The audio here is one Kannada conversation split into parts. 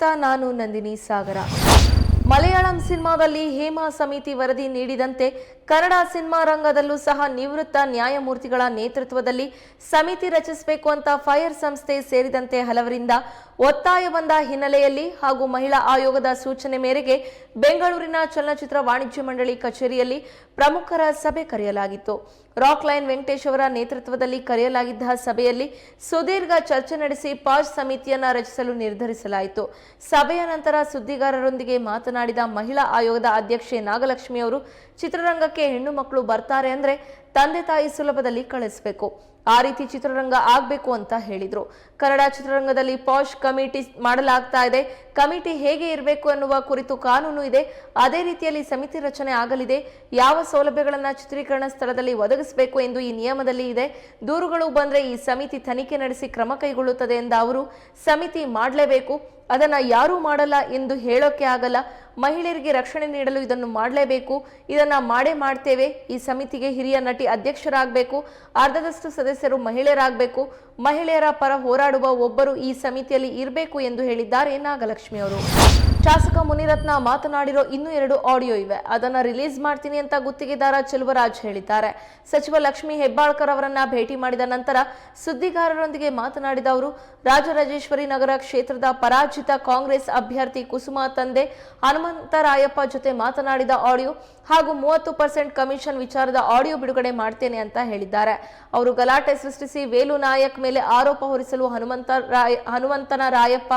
ಸ್ವಾಗತ ನಾನು ನಂದಿನಿ ಸಾಗರ. ಮಲಯಾಳಂ ಸಿನಿಮಾದಲ್ಲಿ ಹೇಮಾ ಸಮಿತಿ ವರದಿ ನೀಡಿದಂತೆ ಕನ್ನಡ ಸಿನಿಮಾ ರಂಗದಲ್ಲೂ ಸಹ ನಿವೃತ್ತ ನ್ಯಾಯಮೂರ್ತಿಗಳ ನೇತೃತ್ವದಲ್ಲಿ ಸಮಿತಿ ರಚಿಸಬೇಕು ಅಂತ ಫೈರ್ ಸಂಸ್ಥೆ ಸೇರಿದಂತೆ ಹಲವರಿಂದ ಒತ್ತಾಯ ಬಂದ ಹಿನ್ನೆಲೆಯಲ್ಲಿ ಹಾಗೂ ಮಹಿಳಾ ಆಯೋಗದ ಸೂಚನೆ ಮೇರೆಗೆ ಬೆಂಗಳೂರಿನ ಚಲನಚಿತ್ರ ವಾಣಿಜ್ಯ ಮಂಡಳಿ ಕಚೇರಿಯಲ್ಲಿ ಪ್ರಮುಖರ ಸಭೆ ಕರೆಯಲಾಗಿತ್ತು. ರಾಕ್ ಲೈನ್ ವೆಂಕಟೇಶ್ ಅವರ ನೇತೃತ್ವದಲ್ಲಿ ಕರೆಯಲಾಗಿದ್ದ ಸಭೆಯಲ್ಲಿ ಸುದೀರ್ಘ ಚರ್ಚೆ ನಡೆಸಿ ಪಾಜ್ ಸಮಿತಿಯನ್ನು ರಚಿಸಲು ನಿರ್ಧರಿಸಲಾಯಿತು. ಸಭೆಯ ನಂತರ ಸುದ್ದಿಗಾರರೊಂದಿಗೆ ಮಾತನಾಡಿದ ಮಹಿಳಾ ಆಯೋಗದ ಅಧ್ಯಕ್ಷೆ ನಾಗಲಕ್ಷ್ಮಿ ಅವರು, ಚಿತ್ರರಂಗಕ್ಕೆ ಹೆಣ್ಣು ಮಕ್ಕಳು ಬರ್ತಾರೆ ಅಂದ್ರೆ ತಂದೆ ತಾಯಿ ಸುಲಭದಲ್ಲಿ ಕಳಿಸಬೇಕು. ಆ ರೀತಿ ಚಿತ್ರರಂಗ ಆಗಬೇಕು ಅಂತ ಹೇಳಿದರು. ಕನ್ನಡ ಚಿತ್ರರಂಗದಲ್ಲಿ ಪಾಶ್ ಕಮಿಟಿ ಮಾಡಲಾಗ್ತಾ ಇದೆ. ಕಮಿಟಿ ಹೇಗೆ ಇರಬೇಕು ಅನ್ನುವ ಕುರಿತು ಕಾನೂನು ಇದೆ. ಅದೇ ರೀತಿಯಲ್ಲಿ ಸಮಿತಿ ರಚನೆ ಆಗಲಿದೆ. ಯಾವ ಸೌಲಭ್ಯಗಳನ್ನ ಚಿತ್ರೀಕರಣ ಸ್ಥಳದಲ್ಲಿ ಒದಗಿಸಬೇಕು ಎಂದು ಈ ನಿಯಮದಲ್ಲಿ ಇದೆ. ದೂರುಗಳು ಬಂದ್ರೆ ಈ ಸಮಿತಿ ತನಿಖೆ ನಡೆಸಿ ಕ್ರಮ ಕೈಗೊಳ್ಳುತ್ತದೆ ಎಂದ ಅವರು, ಸಮಿತಿ ಮಾಡಲೇಬೇಕು. ಅದನ್ನ ಯಾರೂ ಮಾಡಲ್ಲ ಎಂದು ಹೇಳೋಕೆ ಆಗಲ್ಲ. ಮಹಿಳೆಯರಿಗೆ ರಕ್ಷಣೆ ನೀಡಲು ಇದನ್ನು ಮಾಡಲೇಬೇಕು. ಇದನ್ನ ಮಾಡೇ ಮಾಡ್ತೇವೆ. ಈ ಸಮಿತಿಗೆ ಹಿರಿಯ ನಟಿ ಅಧ್ಯಕ್ಷರಾಗಬೇಕು. ಅರ್ಧದಷ್ಟು ಸದಸ್ಯರು ಮಹಿಳೆಯರಾಗಬೇಕು. ಮಹಿಳೆಯರ ಪರ ಹೋರಾಡುವ ಒಬ್ಬರು ಈ ಸಮಿತಿಯಲ್ಲಿ ಇರಬೇಕು ಎಂದು ಹೇಳಿದ್ದಾರೆ ನಾಗಲಕ್ಷ್ಮಿ. ಅವರು ಶಾಸಕ ಮುನಿರತ್ನ ಮಾತನಾಡಿರೋ ಇನ್ನೂ ಎರಡು ಆಡಿಯೋ ಇವೆ. ಅದನ್ನ ರಿಲೀಸ್ ಮಾಡ್ತೀನಿ ಅಂತ ಗುತ್ತಿಗೆದಾರ ಚೆಲುವರಾಜ್ ಹೇಳಿದ್ದಾರೆ. ಸಚಿವ ಲಕ್ಷ್ಮಿ ಹೆಬ್ಬಾಳ್ಕರ್ ಅವರನ್ನ ಭೇಟಿ ಮಾಡಿದ ನಂತರ ಸುದ್ದಿಗಾರರೊಂದಿಗೆ ಮಾತನಾಡಿದ ಅವರು, ರಾಜರಾಜೇಶ್ವರಿ ನಗರ ಕ್ಷೇತ್ರದ ಪರಾಜಿತ ಕಾಂಗ್ರೆಸ್ ಅಭ್ಯರ್ಥಿ ಕುಸುಮಾ ತಂದೆ ಹನುಮಂತರಾಯಪ್ಪ ಜೊತೆ ಮಾತನಾಡಿದ ಆಡಿಯೋ ಹಾಗೂ ಮೂವತ್ತು ಪರ್ಸೆಂಟ್ ಕಮಿಷನ್ ವಿಚಾರದ ಆಡಿಯೋ ಬಿಡುಗಡೆ ಮಾಡ್ತೇನೆ ಅಂತ ಹೇಳಿದ್ದಾರೆ. ಅವರು ಗಲಾಟೆ ಸೃಷ್ಟಿಸಿ, ವೇಲು ನಾಯಕ್ ಮೇಲೆ ಆರೋಪ ಹೊರಿಸಲು ಹನುಮಂತ ರಾಯ ಹನುಮಂತನ ರಾಯಪ್ಪ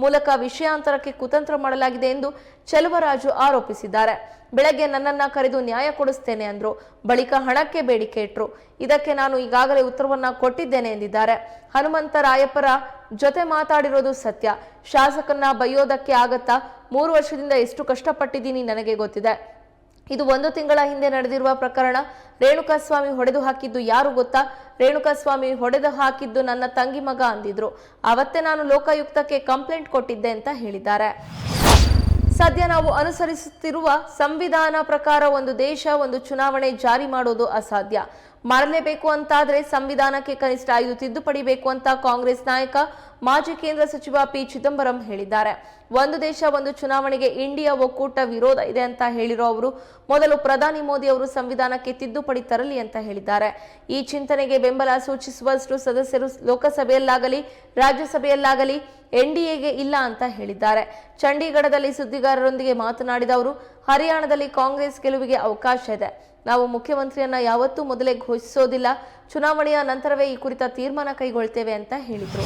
ಮೂಲಕ ವಿಷಯಾಂತರಕ್ಕೆ ಕುತಂತ್ರ ಮಾಡಲಾಗಿದೆ ಎಂದು ಚೆಲುವರಾಜು ಆರೋಪಿಸಿದ್ದಾರೆ. ಬೆಳಗ್ಗೆ ನನ್ನನ್ನ ಕರೆದು ನ್ಯಾಯ ಕೊಡಿಸ್ತೇನೆ ಅಂದ್ರು. ಬಳಿಕ ಹಣಕ್ಕೆ ಬೇಡಿಕೆ ಇಟ್ರು. ಇದಕ್ಕೆ ನಾನು ಈಗಾಗಲೇ ಉತ್ತರವನ್ನ ಕೊಟ್ಟಿದ್ದೇನೆ ಎಂದಿದ್ದಾರೆ. ಹನುಮಂತ ರಾಯಪ್ಪರ ಜೊತೆ ಮಾತಾಡಿರೋದು ಸತ್ಯ. ಶಾಸಕನ್ನ ಬೈಯೋದಕ್ಕೆ ಆಗತ್ತಾ ಮೂರು ವರ್ಷದಿಂದ ಎಷ್ಟು ಕಷ್ಟಪಟ್ಟಿದ್ದೀನಿ ನನಗೆ ಗೊತ್ತಿದೆ. ಇದು ಒಂದು ತಿಂಗಳ ಹಿಂದೆ ನಡೆದಿರುವ ಪ್ರಕರಣ. ರೇಣುಕಾಸ್ವಾಮಿ ಹೊಡೆದು ಹಾಕಿದ್ದು ಯಾರು ಗೊತ್ತಾ? ರೇಣುಕಾಸ್ವಾಮಿ ಹೊಡೆದು ಹಾಕಿದ್ದು ನನ್ನ ತಂಗಿ ಮಗ ಅಂದಿದ್ರು. ಅವತ್ತೇ ನಾನು ಲೋಕಾಯುಕ್ತಕ್ಕೆ ಕಂಪ್ಲೇಂಟ್ ಕೊಟ್ಟಿದ್ದೆ ಅಂತ ಹೇಳಿದ್ದಾರೆ. ಸದ್ಯ ನಾವು ಅನುಸರಿಸುತ್ತಿರುವ ಸಂವಿಧಾನ ಪ್ರಕಾರ ಒಂದು ದೇಶ, ಒಂದು ಚುನಾವಣೆ ಜಾರಿ ಮಾಡೋದು ಅಸಾಧ್ಯ. ಮಾಡಲೇಬೇಕು ಅಂತಾದರೆ ಸಂವಿಧಾನಕ್ಕೆ ಕನಿಷ್ಠ ಐದು ತಿದ್ದುಪಡಿ ಬೇಕು ಅಂತ ಕಾಂಗ್ರೆಸ್ ನಾಯಕ ಮಾಜಿ ಕೇಂದ್ರ ಸಚಿವ ಪಿ ಚಿದಂಬರಂ ಹೇಳಿದ್ದಾರೆ. ಒಂದು ದೇಶ, ಒಂದು ಚುನಾವಣೆಗೆ ಇಂಡಿಯಾ ಒಕ್ಕೂಟ ವಿರೋಧ ಇದೆ ಅಂತ ಹೇಳಿರೋ ಅವರು, ಮೊದಲು ಪ್ರಧಾನಿ ಮೋದಿ ಅವರು ಸಂವಿಧಾನಕ್ಕೆ ತಿದ್ದುಪಡಿ ತರಲಿ ಅಂತ ಹೇಳಿದ್ದಾರೆ. ಈ ಚಿಂತನೆಗೆ ಬೆಂಬಲ ಸೂಚಿಸುವಷ್ಟು ಸದಸ್ಯರು ಲೋಕಸಭೆಯಲ್ಲಾಗಲಿ, ರಾಜ್ಯಸಭೆಯಲ್ಲಾಗಲಿ ಎನ್ಡಿಎಗೆ ಇಲ್ಲ ಅಂತ ಹೇಳಿದ್ದಾರೆ. ಚಂಡೀಗಢದಲ್ಲಿ ಸುದ್ದಿಗಾರರೊಂದಿಗೆ ಮಾತನಾಡಿದ ಅವರು ಹರಿಯಾಣದಲ್ಲಿ ಕಾಂಗ್ರೆಸ್ ಗೆಲುವಿಗೆ ಅವಕಾಶ ಇದೆ. ನಾವು ಮುಖ್ಯಮಂತ್ರಿಯನ್ನ ಯಾವತ್ತೂ ಮೊದಲೇ ಘೋಷಿಸೋದಿಲ್ಲ. ಚುನಾವಣೆಯ ನಂತರವೇ ಈ ಕುರಿತ ತೀರ್ಮಾನ ಕೈಗೊಳ್ತೇವೆ ಅಂತ ಹೇಳಿದರು.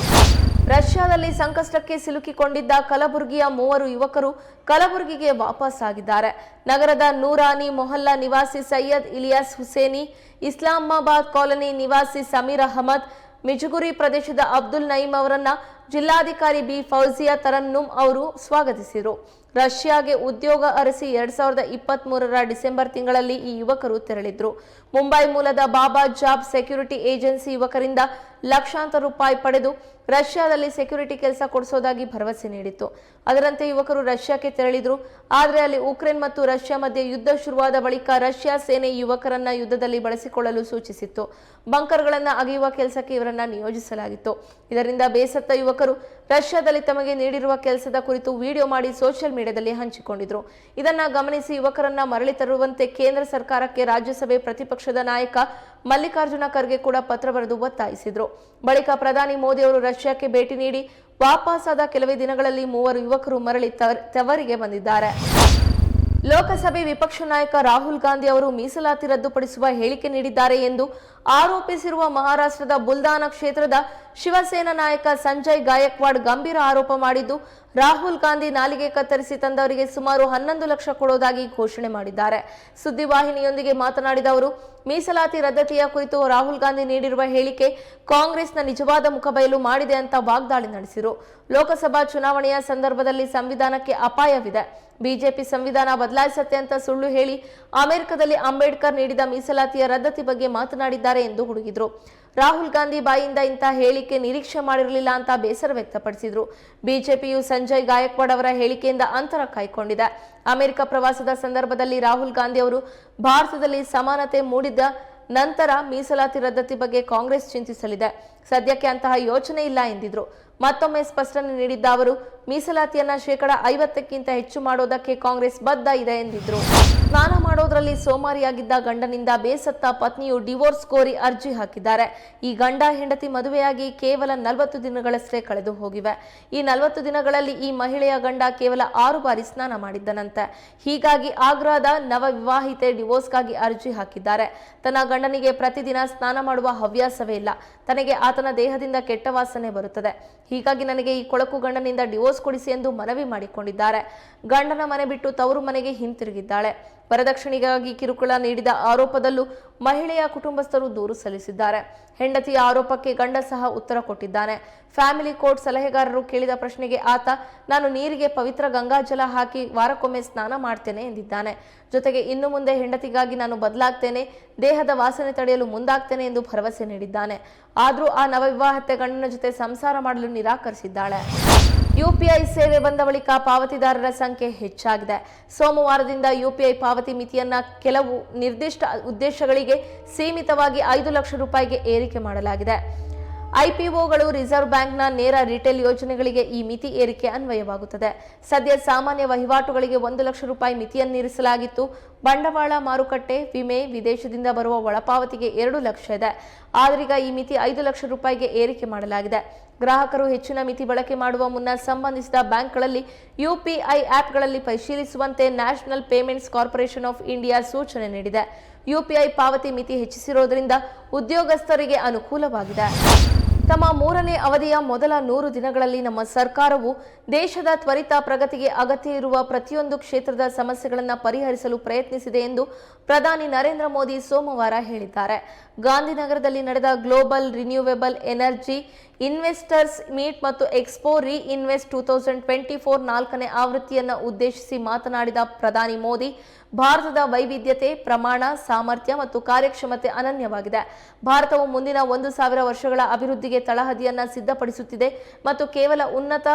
ರಷ್ಯಾದಲ್ಲಿ ಸಂಕಷ್ಟಕ್ಕೆ ಸಿಲುಕಿಕೊಂಡಿದ್ದ ಕಲಬುರಗಿಯ ಮೂವರು ಯುವಕರು ಕಲಬುರಗಿಗೆ ವಾಪಸ್ ಆಗಿದ್ದಾರೆ. ನಗರದ ನೂರಾನಿ ಮೊಹಲ್ಲಾ ನಿವಾಸಿ ಸೈಯದ್ ಇಲಿಯಾಸ್ ಹುಸೇನಿ, ಇಸ್ಲಾಮಾಬಾದ್ ಕಾಲೋನಿ ನಿವಾಸಿ ಸಮೀರ್ ಅಹಮದ್, ಮಿಜುಗುರಿ ಪ್ರದೇಶದ ಅಬ್ದುಲ್ ನಯೀಂ ಅವರನ್ನ ಜಿಲ್ಲಾಧಿಕಾರಿ ಬಿ ಫೌಜಿಯಾ ತರನ್ನುಮ್ ಅವರು ಸ್ವಾಗತಿಸಿದರು. ರಷ್ಯಾಗೆ ಉದ್ಯೋಗ ಅರಸಿ ಎರಡ್ ಸಾವಿರದ ಇಪ್ಪತ್ತ್ ಮೂರರ ಡಿಸೆಂಬರ್ ತಿಂಗಳಲ್ಲಿ ಈ ಯುವಕರು ತೆರಳಿದ್ರು. ಮುಂಬೈ ಮೂಲದ ಬಾಬಾ ಜಾಬ್ ಸೆಕ್ಯೂರಿಟಿ ಏಜೆನ್ಸಿ ಯುವಕರಿಂದ ಲಕ್ಷಾಂತರ ರೂಪಾಯಿ ಪಡೆದು ರಷ್ಯಾದಲ್ಲಿ ಸೆಕ್ಯೂರಿಟಿ ಕೆಲಸ ಕೊಡಿಸೋದಾಗಿ ಭರವಸೆ ನೀಡಿತ್ತು. ಅದರಂತೆ ಯುವಕರು ರಷ್ಯಾಕ್ಕೆ ತೆರಳಿದ್ರು. ಆದರೆ ಅಲ್ಲಿ ಉಕ್ರೇನ್ ಮತ್ತು ರಷ್ಯಾ ಮಧ್ಯೆ ಯುದ್ಧ ಶುರುವಾದ ಬಳಿಕ ರಷ್ಯಾ ಸೇನೆ ಯುವಕರನ್ನ ಯುದ್ಧದಲ್ಲಿ ಬಳಸಿಕೊಳ್ಳಲು ಸೂಚಿಸಿತ್ತು. ಬಂಕರ್ಗಳನ್ನ ಅಗೆಯುವ ಕೆಲಸಕ್ಕೆ ಇವರನ್ನ ನಿಯೋಜಿಸಲಾಗಿತ್ತು. ಇದರಿಂದ ಬೇಸತ್ತ ಯುವಕರು ರಷ್ಯಾದಲ್ಲಿ ತಮಗೆ ನೀಡಿರುವ ಕೆಲಸದ ಕುರಿತು ವಿಡಿಯೋ ಮಾಡಿ ಸೋಷಿಯಲ್ ಮೀಡಿಯಾದಲ್ಲಿ ಹಂಚಿಕೊಂಡಿದ್ರು. ಇದನ್ನ ಗಮನಿಸಿ ಯುವಕರನ್ನ ಮರಳಿ ತರುವಂತೆ ಕೇಂದ್ರ ಸರ್ಕಾರಕ್ಕೆ ರಾಜ್ಯಸಭೆ ಪ್ರತಿಪಕ್ಷದ ನಾಯಕ ಮಲ್ಲಿಕಾರ್ಜುನ ಖರ್ಗೆ ಕೂಡ ಪತ್ರ ಬರೆದು ಒತ್ತಾಯಿಸಿದ್ರು. ಬಳಿಕ ಪ್ರಧಾನಿ ಮೋದಿ ಅವರು ರಷ್ಯಾಕ್ಕೆ ಭೇಟಿ ನೀಡಿ ವಾಪಸ್ಸಾದ ಕೆಲವೇ ದಿನಗಳಲ್ಲಿ ಮೂವರು ಯುವಕರು ಮರಳಿ ತವ- ತವರಿಗೆ ಬಂದಿದ್ದಾರೆ. ಲೋಕಸಭೆ ವಿಪಕ್ಷ ನಾಯಕ ರಾಹುಲ್ ಗಾಂಧಿ ಅವರು ಮೀಸಲಾತಿ ರದ್ದುಪಡಿಸುವ ಹೇಳಿಕೆ ನೀಡಿದ್ದಾರೆ ಎಂದು ಆರೋಪಿಸಿರುವ ಮಹಾರಾಷ್ಟ್ರದ ಬುಲ್ದಾನ ಕ್ಷೇತ್ರದ ಶಿವಸೇನಾ ನಾಯಕ ಸಂಜಯ್ ಗಾಯಕ್ವಾಡ್ ಗಂಭೀರ ಆರೋಪ ಮಾಡಿದ್ದು, ರಾಹುಲ್ ಗಾಂಧಿ ನಾಲಿಗೆ ಕತ್ತರಿಸಿ ತಂದವರಿಗೆ ಸುಮಾರು ಹನ್ನೊಂದು ಲಕ್ಷ ಕೊಡೋದಾಗಿ ಘೋಷಣೆ ಮಾಡಿದ್ದಾರೆ. ಸುದ್ದಿವಾಹಿನಿಯೊಂದಿಗೆ ಮಾತನಾಡಿದ ಅವರು, ಮೀಸಲಾತಿ ರದ್ದತಿಯ ಕುರಿತು ರಾಹುಲ್ ಗಾಂಧಿ ನೀಡಿರುವ ಹೇಳಿಕೆ ಕಾಂಗ್ರೆಸ್ನ ನಿಜವಾದ ಮುಖಬಯಲು ಮಾಡಿದೆ ಅಂತ ವಾಗ್ದಾಳಿ ನಡೆಸಿದರು ಲೋಕಸಭಾ ಚುನಾವಣೆಯ ಸಂದರ್ಭದಲ್ಲಿ ಸಂವಿಧಾನಕ್ಕೆ ಅಪಾಯವಿದೆ. ಬಿಜೆಪಿ ಸಂವಿಧಾನ ಬದಲಾಯಿಸತ್ತೆ ಅಂತ ಸುಳ್ಳು ಹೇಳಿ ಅಮೆರಿಕದಲ್ಲಿ ಅಂಬೇಡ್ಕರ್ ನೀಡಿದ ಮೀಸಲಾತಿಯ ರದ್ದತಿ ಬಗ್ಗೆ ಮಾತನಾಡಿದ್ದಾರೆ. ಎಂದು ಹುಡುಗಿದ್ರು. ರಾಹುಲ್ ಗಾಂಧಿ ಬಾಯಿಂದ ಇಂತಹ ಹೇಳಿಕೆ ನಿರೀಕ್ಷೆ ಮಾಡಿರಲಿಲ್ಲ ಅಂತ ಬೇಸರ ವ್ಯಕ್ತಪಡಿಸಿದ್ರು. ಬಿಜೆಪಿಯು ಸಂಜಯ್ ಗಾಯಕ್ವಾಡ್ ಅವರ ಹೇಳಿಕೆಯಿಂದ ಅಂತರ ಕಾಯ್ಕೊಂಡಿದೆ. ಅಮೆರಿಕ ಪ್ರವಾಸದ ಸಂದರ್ಭದಲ್ಲಿ ರಾಹುಲ್ ಗಾಂಧಿ ಅವರು ಭಾರತದಲ್ಲಿ ಸಮಾನತೆ ಮೂಡಿದ ನಂತರ ಮೀಸಲಾತಿ ರದ್ದತಿ ಬಗ್ಗೆ ಕಾಂಗ್ರೆಸ್ ಚಿಂತಿಸಲಿದೆ. ಸದ್ಯಕ್ಕೆ ಅಂತಹ ಯೋಚನೆ ಇಲ್ಲ ಎಂದಿದ್ರು. ಮತ್ತೊಮ್ಮೆ ಸ್ಪಷ್ಟನೆ ನೀಡಿದ್ದ ಅವರು, ಮೀಸಲಾತಿಯನ್ನ ಶೇಕಡ ಐವತ್ತಕ್ಕಿಂತ ಹೆಚ್ಚು ಮಾಡೋದಕ್ಕೆ ಕಾಂಗ್ರೆಸ್ ಬದ್ಧ ಇದೆ ಎಂದಿದ್ರು. ಸ್ನಾನ ಮಾಡೋದ್ರಲ್ಲಿ ಸೋಮಾರಿಯಾಗಿದ್ದ ಗಂಡನಿಂದ ಬೇಸತ್ತ ಪತ್ನಿಯು ಡಿವೋರ್ಸ್ ಕೋರಿ ಅರ್ಜಿ ಹಾಕಿದ್ದಾರೆ. ಈ ಗಂಡ ಹೆಂಡತಿ ಮದುವೆಯಾಗಿ ಕೇವಲ ನಲವತ್ತು ದಿನಗಳಷ್ಟೇ ಕಳೆದು ಹೋಗಿವೆ. ಈ ನಲವತ್ತು ದಿನಗಳಲ್ಲಿ ಈ ಮಹಿಳೆಯ ಗಂಡ ಕೇವಲ ಆರು ಬಾರಿ ಸ್ನಾನ ಮಾಡಿದ್ದನಂತೆ. ಹೀಗಾಗಿ ಆಗ್ರಾದ ನವ ವಿವಾಹಿತೆ ಡಿವೋರ್ಸ್ಗಾಗಿ ಅರ್ಜಿ ಹಾಕಿದ್ದಾರೆ. ತನ್ನ ಗಂಡನಿಗೆ ಪ್ರತಿದಿನ ಸ್ನಾನ ಮಾಡುವ ಹವ್ಯಾಸವೇ ಇಲ್ಲ. ತನಗೆ ಆತನ ದೇಹದಿಂದ ಕೆಟ್ಟ ವಾಸನೆ ಬರುತ್ತದೆ. ಹೀಗಾಗಿ ನನಗೆ ಈ ಕೊಳಕು ಗಂಡನಿಂದ ಡಿವೋರ್ಸ್ ಕೊಡಿಸಿ ಎಂದು ಮನವಿ ಮಾಡಿಕೊಂಡಿದ್ದಾರೆ. ಗಂಡನ ಮನೆ ಬಿಟ್ಟು ತವರು ಮನೆಗೆ ಹಿಂತಿರುಗಿದ್ದಾಳೆ. ವರದಕ್ಷಿಣೆಗಾಗಿ ಕಿರುಕುಳ ನೀಡಿದ ಆರೋಪದಲ್ಲೂ ಮಹಿಳೆಯ ಕುಟುಂಬಸ್ಥರು ದೂರು ಸಲ್ಲಿಸಿದ್ದಾರೆ. ಹೆಂಡತಿಯ ಆರೋಪಕ್ಕೆ ಗಂಡ ಸಹ ಉತ್ತರ ಕೊಟ್ಟಿದ್ದಾನೆ. ಫ್ಯಾಮಿಲಿ ಕೋರ್ಟ್ ಸಲಹೆಗಾರರು ಕೇಳಿದ ಪ್ರಶ್ನೆಗೆ ಆತ, ನಾನು ನೀರಿಗೆ ಪವಿತ್ರ ಗಂಗಾಜಲ ಹಾಕಿ ವಾರಕ್ಕೊಮ್ಮೆ ಸ್ನಾನ ಮಾಡ್ತೇನೆ ಎಂದಿದ್ದಾನೆ. ಜೊತೆಗೆ, ಇನ್ನು ಮುಂದೆ ಹೆಂಡತಿಗಾಗಿ ನಾನು ಬದಲಾಗ್ತೇನೆ. ದೇಹದ ವಾಸನೆ ತಡೆಯಲು ಮುಂದಾಗ್ತೇನೆ ಎಂದು ಭರವಸೆ ನೀಡಿದ್ದಾನೆ. ಆದರೂ ಆ ನವವಿವಾಹತೆ ಗಂಡನ ಜೊತೆ ಸಂಸಾರ ಮಾಡಲು ನಿರಾಕರಿಸಿದ್ದಾಳೆ. ಯುಪಿಐ ಸೇವೆ ಬಂದ ಬಳಿಕ ಪಾವತಿದಾರರ ಸಂಖ್ಯೆ ಹೆಚ್ಚಾಗಿದೆ. ಸೋಮವಾರದಿಂದ ಯುಪಿಐ ಪಾವತಿ ಮಿತಿಯನ್ನ ಕೆಲವು ನಿರ್ದಿಷ್ಟ ಉದ್ದೇಶಗಳಿಗೆ ಸೀಮಿತವಾಗಿ ಐದು ಲಕ್ಷ ರೂಪಾಯಿಗೆ ಏರಿಕೆ ಮಾಡಲಾಗಿದೆ. ಐಪಿಒಗಳು ರಿಸರ್ವ್ ಬ್ಯಾಂಕ್ನ ನೇರ ರಿಟೇಲ್ ಯೋಜನೆಗಳಿಗೆ ಈ ಮಿತಿ ಏರಿಕೆ ಅನ್ವಯವಾಗುತ್ತದೆ. ಸದ್ಯ ಸಾಮಾನ್ಯ ವಹಿವಾಟುಗಳಿಗೆ ಒಂದು ಲಕ್ಷ ರೂಪಾಯಿ ಮಿತಿಯನ್ನಿರಿಸಲಾಗಿತ್ತು. ಬಂಡವಾಳ ಮಾರುಕಟ್ಟೆ, ವಿಮೆ, ವಿದೇಶದಿಂದ ಬರುವ ಒಳಪಾವತಿಗೆ ಎರಡು ಲಕ್ಷ ಇದೆ. ಆದ್ರೀಗ ಈ ಮಿತಿ ಐದು ಲಕ್ಷ ರೂಪಾಯಿಗೆ ಏರಿಕೆ ಮಾಡಲಾಗಿದೆ. ಗ್ರಾಹಕರು ಹೆಚ್ಚಿನ ಮಿತಿ ಬಳಕೆ ಮಾಡುವ ಮುನ್ನ ಸಂಬಂಧಿಸಿದ ಬ್ಯಾಂಕ್ಗಳಲ್ಲಿ ಯುಪಿಐ ಆಪ್ಗಳಲ್ಲಿ ಪರಿಶೀಲಿಸುವಂತೆ national payments corporation of India ಸೂಚನೆ ನೀಡಿದೆ. ಯುಪಿಐ ಪಾವತಿ ಮಿತಿ ಹೆಚ್ಚಿಸಿರುವುದರಿಂದ ಉದ್ಯೋಗಸ್ಥರಿಗೆ ಅನುಕೂಲವಾಗಿದೆ. ತಮ್ಮ ಮೂರನೇ ಅವಧಿಯ ಮೊದಲ ನೂರು ದಿನಗಳಲ್ಲಿ ನಮ್ಮ ಸರ್ಕಾರವು ದೇಶದ ತ್ವರಿತ ಪ್ರಗತಿಗೆ ಅಗತ್ಯ ಇರುವ ಪ್ರತಿಯೊಂದು ಕ್ಷೇತ್ರದ ಸಮಸ್ಯೆಗಳನ್ನು ಪರಿಹರಿಸಲು ಪ್ರಯತ್ನಿಸಿದೆ ಎಂದು ಪ್ರಧಾನಿ ನರೇಂದ್ರ ಮೋದಿ ಸೋಮವಾರ ಹೇಳಿದ್ದಾರೆ. ಗಾಂಧಿನಗರದಲ್ಲಿ ನಡೆದ global renewable energy investors meet ಮತ್ತು expo reinvest two thousand twenty four ನಾಲ್ಕನೇ ಆವೃತ್ತಿಯನ್ನು ಉದ್ದೇಶಿಸಿ ಮಾತನಾಡಿದ ಪ್ರಧಾನಿ ಮೋದಿ, ಭಾರತದ ವೈವಿಧ್ಯತೆ, ಪ್ರಮಾಣ, ಸಾಮರ್ಥ್ಯ ಮತ್ತು ಕಾರ್ಯಕ್ಷಮತೆ ಅನನ್ಯವಾಗಿದೆ. ಭಾರತವು ಮುಂದಿನ ಒಂದು ಸಾವಿರ ವರ್ಷಗಳ ಅಭಿವೃದ್ಧಿಗೆ ತಳಹದಿಯನ್ನ ಸಿದ್ಧಪಡಿಸುತ್ತಿದೆ ಮತ್ತು ಕೇವಲ ಉನ್ನತ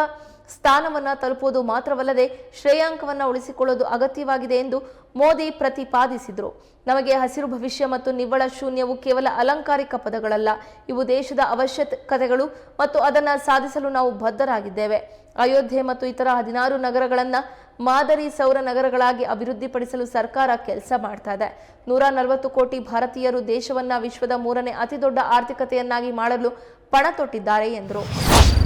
ಸ್ಥಾನವನ್ನ ತಲುಪುವುದು ಮಾತ್ರವಲ್ಲದೆ ಶ್ರೇಯಾಂಕವನ್ನು ಉಳಿಸಿಕೊಳ್ಳುವುದು ಅಗತ್ಯವಾಗಿದೆ ಎಂದು ಮೋದಿ ಪ್ರತಿಪಾದಿಸಿದರು. ನಮಗೆ ಹಸಿರು ಭವಿಷ್ಯ ಮತ್ತು ನಿವ್ವಳ ಶೂನ್ಯವು ಕೇವಲ ಅಲಂಕಾರಿಕ ಪದಗಳಲ್ಲ, ಇವು ದೇಶದ ಅವಶ್ಯಕತೆಗಳು ಮತ್ತು ಅದನ್ನು ಸಾಧಿಸಲು ನಾವು ಬದ್ಧರಾಗಿದ್ದೇವೆ. ಅಯೋಧ್ಯೆ ಮತ್ತು ಇತರ ಹದಿನಾರು ನಗರಗಳನ್ನು ಮಾದರಿ ಸೌರ ನಗರಗಳಾಗಿ ಅಭಿವೃದ್ಧಿಪಡಿಸಲು ಸರ್ಕಾರ ಕೆಲಸ ಮಾಡ್ತಾ ಇದೆ. ನೂರ ನಲವತ್ತು ಕೋಟಿ ಭಾರತೀಯರು ದೇಶವನ್ನ ವಿಶ್ವದ ಮೂರನೇ ಅತಿದೊಡ್ಡ ಆರ್ಥಿಕತೆಯನ್ನಾಗಿ ಮಾಡಲು ಪಣ ತೊಟ್ಟಿದ್ದಾರೆ ಎಂದರು.